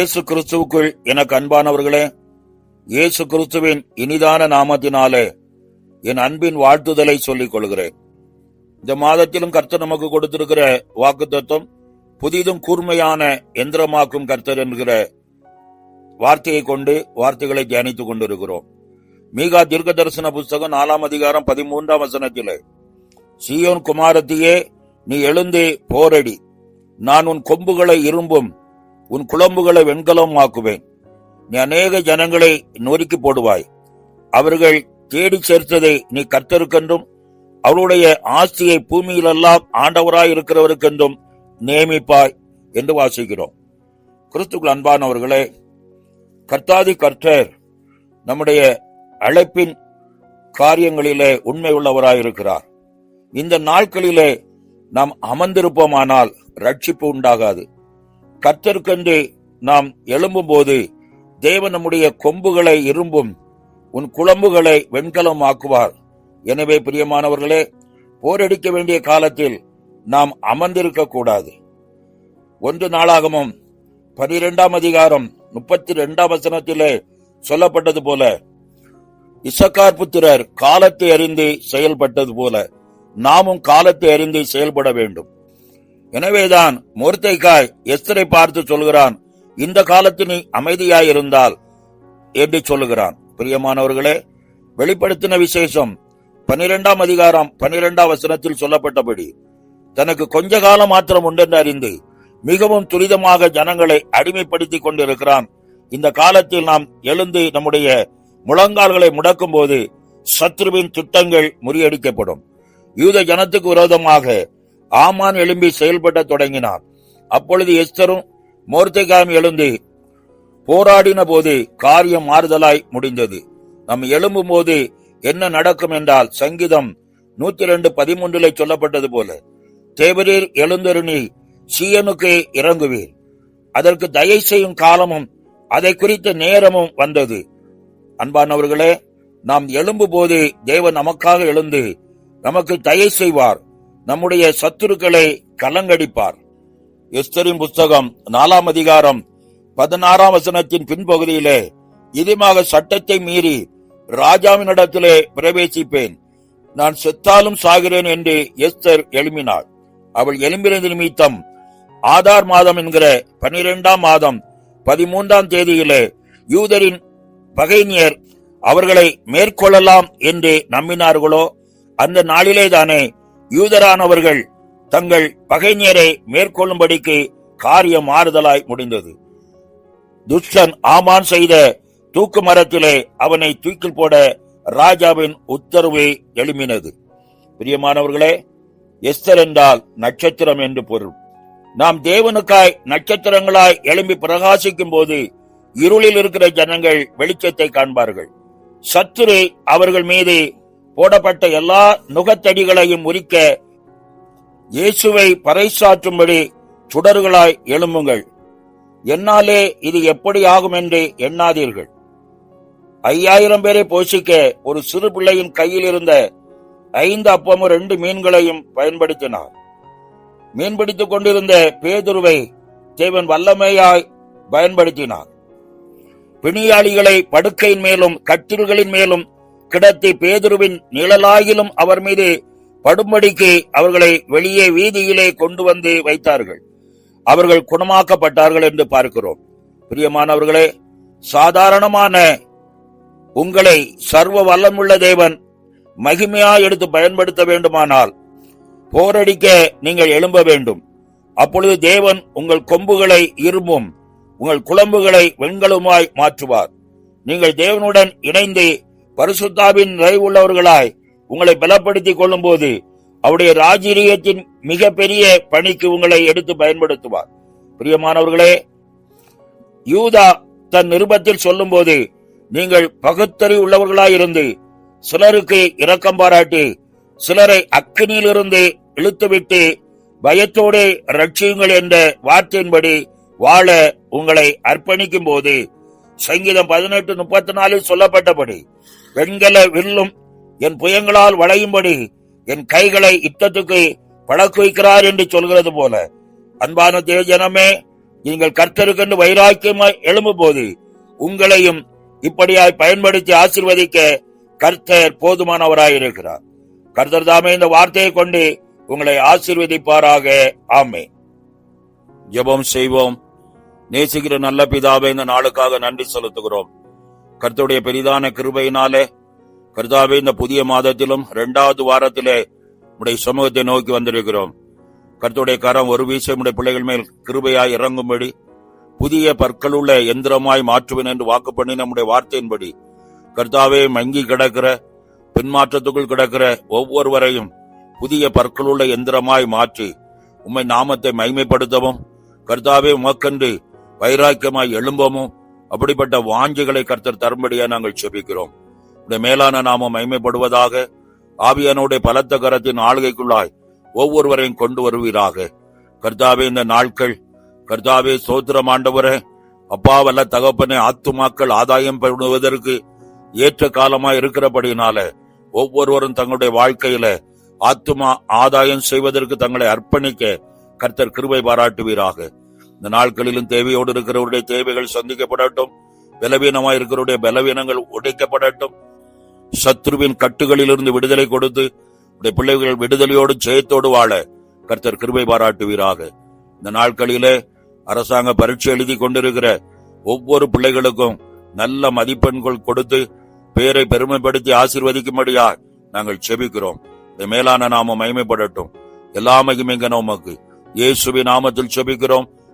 இயேசு கிறிஸ்துவுக்குள் எனக்கு அன்பானவர்களே இயேசு கிறிஸ்துவின் இனிதான நாமத்தினாலே என் அன்பின் வாழ்த்துதலை சொல்லிக் கொள்கிறேன். இந்த மாதத்திலும் கர்த்தர் நமக்கு கொடுத்திருக்கிற வாக்குத்தத்தம் புதிதும் கூர்மையான எந்திரமாக்கும் கர்த்தர் என்கிற வார்த்தையை கொண்டு வார்த்தைகளை தியானித்துக் கொண்டிருக்கிறோம். மீகா தீர்க்க தரிசன புஸ்தகம் நாலாம் அதிகாரம் பதிமூன்றாம் வசனத்திலே சியோன் குமாரத்தியே நீ எழுந்தே போரடி நான் உன் கொம்புகளை இரும்பும் உன் குழம்புகளை வெண்கலமாக்குவேன். நீ அநேக ஜனங்களை நொறுக்கி போடுவாய். அவர்கள் தேடி சேர்த்ததை நீ கர்த்தருக்கென்றும் அவருடைய ஆஸ்தியை பூமியிலெல்லாம் ஆண்டவராய் இருக்கிறவருக்கென்றும் நியமிப்பாய் என்று வாசிக்கிறோம். கிறிஸ்துக்குள் அன்பானவர்களே கர்த்தாதி கர்த்தர் நம்முடைய அழைப்பின் காரியங்களிலே உண்மை உள்ளவராயிருக்கிறார் இந்த நாட்களிலே நாம் அமர்ந்திருப்போமானால் ரட்சிப்பு உண்டாகாது. கர்த்தருக்கென்று நாம் எழும்பும்போது தேவன் நம்முடைய கொம்புகளை இரும்பும் உன் குழம்புகளை வெண்கலம் ஆக்குவார். எனவே பிரியமானவர்களே போரடிக்க வேண்டிய காலத்தில் நாம் அமர்ந்திருக்க கூடாது. ஒன்று நாளாகமும் பனிரெண்டாம் அதிகாரம் முப்பத்தி இரண்டாம் வசனத்திலே சொல்லப்பட்டது போல இசக்கார் புத்திரர் காலத்தை அறிந்து செயல்பட்டது போல நாமும் காலத்தை அறிந்து செயல்பட வேண்டும். எனவேதான் மொர்த்தைக்காய் எஸ்தரை பார்த்து சொல்கிறான். இந்த காலத்தினி நீ அமைதியாயிருந்தால் என்று சொல்லுகிறான். பிரியமானவர்களே வெளிப்படுத்தின விசேஷம் பனிரெண்டாம் அதிகாரம் பனிரெண்டாம் வசனத்தில் சொல்லப்பட்டபடி தனக்கு கொஞ்ச காலம் மாத்திரம் உண்டென்று அறிந்து மிகவும் துரிதமாக ஜனங்களை அடிமைப்படுத்திக் கொண்டிருக்கிறான். இந்த காலத்தில் நாம் எழுந்து நம்முடைய முழங்கால்களை முடக்கும் போது சத்ருவின் திட்டங்கள் முறியடிக்கப்படும். யூத ஜனத்துக்கு விரோதமாக ஆமான் எழும்பி செயல்பட தொடங்கினார் அப்பொழுது எஸ்தரும் மோர்த்தைகாம் எழுந்து போராடின போது காரியம் மாறுதலாய் முடிந்தது. நம் எழும்பும் போது என்ன நடக்கும் என்றால் சங்கீதம் நூத்தி ரெண்டு பதிமூன்றுல சொல்லப்பட்டது போல தேவரீர் எழுந்தருணி சீயனுக்கு இறங்குவீர். அதற்கு தயை செய்யும் காலமும் அதை குறித்த நேரமும் வந்தது. அன்பானவர்களே நாம் எழும்பும் போது தேவன் நமக்காக எழுந்து நமக்கு தயை செய்வார். நம்முடைய சத்துருக்களை கலங்கடிப்பார். எஸ்தரின் புஸ்தகம் நாலாம் அதிகாரம் பதினாறாம் வசனத்தின் பின்பகுதியிலே இதுமாக சட்டத்தை மீறி ராஜாவினிடத்திலே பிரவேசிப்பேன். நான் செத்தாலும் சாகிறேன் என்று எஸ்தர் எழுப்பினாள் அவள் எழும்பினது நிமித்தம் ஆதார் மாதம் என்கிற பனிரெண்டாம் மாதம் பதிமூன்றாம் தேதியிலே யூதரின் பகைஞர் அவர்களை மேற்கொள்ளலாம் என்று நம்பினார்களோ அந்த நாளிலே தானே யூதரானவர்கள் தங்கள் பகைஞரை மேற்கொள்ளும்படிக்கு காரியம் மாறுதலாய் முடிந்தது. துஷ்டன் ஆமான் செய்த தூக்கு மரத்திலே அவனை தூக்கில் போட ராஜாவின் உத்தரவு எழுமினது பிரியமானவர்களே எஸ்தர் என்றால் நட்சத்திரம் என்று பொருள். நாம் தேவனுக்காய் நட்சத்திரங்களாய் எழும்பி பிரகாசிக்கும் போது இருளில் இருக்கிற ஜனங்கள் வெளிச்சத்தை காண்பார்கள். சத்துரு அவர்கள் மீது போடப்பட்ட எல்லா நுகத்தடிகளையும் உரிக்க இயேசுவை பறைசாற்றும்படி சுடர்களாய் எழும்புங்கள். என்னாலே இது எப்படி ஆகும் என்று எண்ணாதீர்கள். ஐயாயிரம் பேரை போஷிக்க ஒரு சிறு பிள்ளையின் கையில் இருந்த ஐந்து அப்பமும் ரெண்டு மீன்களையும் பயன்படுத்தினார். மீன்பிடித்துக் கொண்டிருந்த பேதுருவை தேவன் வல்லமையாய் பயன்படுத்தினார். பிணியாளிகளை படுக்கையின் மேலும் கட்டில்களின் மேலும் கிடத்தி பேதுருவின் நிழலாயிலும் அவர் மீது படும்படிக்கு அவர்களை வெளியே வீதியிலே கொண்டு வந்து வைத்தார்கள். அவர்கள் குணமாக்கப்பட்டார்கள் என்று பார்க்கிறோம். பிரியமானவர்களே சாதாரணமான உங்களை சர்வ வல்லமுள்ள தேவன் மகிமையா எடுத்து பயன்படுத்த வேண்டுமானால் போரடிக்க நீங்கள் எழும்ப வேண்டும். அப்பொழுது தேவன் உங்கள் கொம்புகளை இரும்பும் உங்கள் குழம்புகளை வெண்களுமாய் மாற்றுவார். நீங்கள் தேவனுடன் இணைந்து பரிசுத்தாவின் நிறைவுள்ளவர்களாய் உங்களை பலப்படுத்திக் கொள்ளும் போது அவருடைய ராஜீரியத்தின் மிகப்பெரிய பணிக்கு உங்களை எடுத்து பயன்படுத்துவார். பிரியமானவர்களே யூதா தன் நிருபத்தில் சொல்லும்போது நீங்கள் பகுத்தறி உள்ளவர்களாயிருந்து சிலருக்கு இரக்கம் பாராட்டி சிலரை அக்கினியிலிருந்து இழுத்துவிட்டு பயத்தோடு ரட்சியுங்கள் என்ற வார்த்தையின்படி வாழ உங்களை அர்ப்பணிக்கும் போது சங்கீதம் பதினெட்டு முப்பத்தி நாலில் சொல்லப்பட்டபடி வெண்கல வில்லும் என் புயங்களால் வளையும்படி என் கைகளை யுத்தத்துக்கு பழக்கு வைக்கிறார் என்று சொல்கிறது போல. அன்பான தேவஜனமே நீங்கள் கர்த்தருக்கென்று வைராக்கியமாய் எழும்பும்போது உங்களையும் இப்படியாய் பயன்படுத்தி ஆசிர்வதிக்க கர்த்தர் போதுமானவராய் இருக்கிறார் கர்த்தர் தாமே இந்த வார்த்தையை கொண்டு உங்களை ஆசீர்வதிப்பாராக. ஆமே ஜெபம் செய்வோம். நேசிக்கிற நல்ல பிதாவை இந்த நாளுக்காக நன்றி செலுத்துகிறோம். கர்த்தருடைய பெரிதான கிருபையினாலே கர்த்தாவே இந்த புதிய மாதத்திலும் இரண்டாவது வாரத்திலே உடைய சமூகத்தை நோக்கி வந்திருக்கிறோம். கர்த்தருடைய கரம் ஒரு வீசை உடைய பிள்ளைகள் மேல் கிருபையாய் இறங்கும்படி புதிய பற்களுள்ள எந்திரமாய் மாற்றுவேன் என்று வாக்கு பண்ணி நம்முடைய வார்த்தையின்படி கர்த்தாவே மங்கி கிடக்கிற பின்மாற்றத்துக்குள் கிடக்கிற ஒவ்வொருவரையும் புதிய பற்களுள்ள எந்திரமாய் மாற்றி உம்மை நாமத்தை மைமைப்படுத்தவும் கர்த்தாவே உமக்கன்று வைராக்கியமாய் எழும்பவும் அப்படிப்பட்ட வாஞ்சிகளை கர்த்தர் தரும்படியா நாங்கள் செபிக்கிறோம் உடைய மேலான நாமம் மைமைப்படுவதாக ஆவியானுடைய பலத்த கரத்தின் ஆளுகைக்குள்ளாய் ஒவ்வொருவரையும் கொண்டு வருவீராக. கர்த்தாவே இந்த நாட்கள் கர்த்தாவே சோத்திரம் ஆண்டவரே அப்பா வல்ல ஆத்துமாக்கள் ஆதாயம் பெறுவதற்கு ஏற்ற காலமாய் இருக்கிறபடினால ஒவ்வொருவரும் தங்களுடைய வாழ்க்கையில ஆத்துமா ஆதாயம் செய்வதற்கு தங்களை அர்ப்பணிக்க கர்த்தர் கிருபை பாராட்டுவீராக. இந்த நாட்களிலும் தேவையோடு இருக்கிறவருடைய தேவைகள் சந்திக்கப்படட்டும். பலவீனமாக இருக்கிறவருடைய பலவீனங்கள் உடைக்கப்படட்டும். சத்ருவின் கட்டுகளிலிருந்து விடுதலை கொடுத்து உடைய பிள்ளைகள் விடுதலையோடு ஜெயத்தோடு வாழ கர்த்தர் கிருபை பாராட்டுவீராக. இந்த நாட்களிலே அரசாங்க பரீட்சை எழுதி கொண்டிருக்கிற ஒவ்வொரு பிள்ளைகளுக்கும் நல்ல மதிப்பெண்கள் கொடுத்து பேரை பெருமைப்படுத்தி ஆசீர்வதிக்கும்படியா நாங்கள் செபிக்கிறோம். இந்த மேலான நாம மகிமைப்படட்டும். எல்லா மகிமைங்க நமக்கு இயேசுவின் நாமத்தில் செபிக்கிறோம்.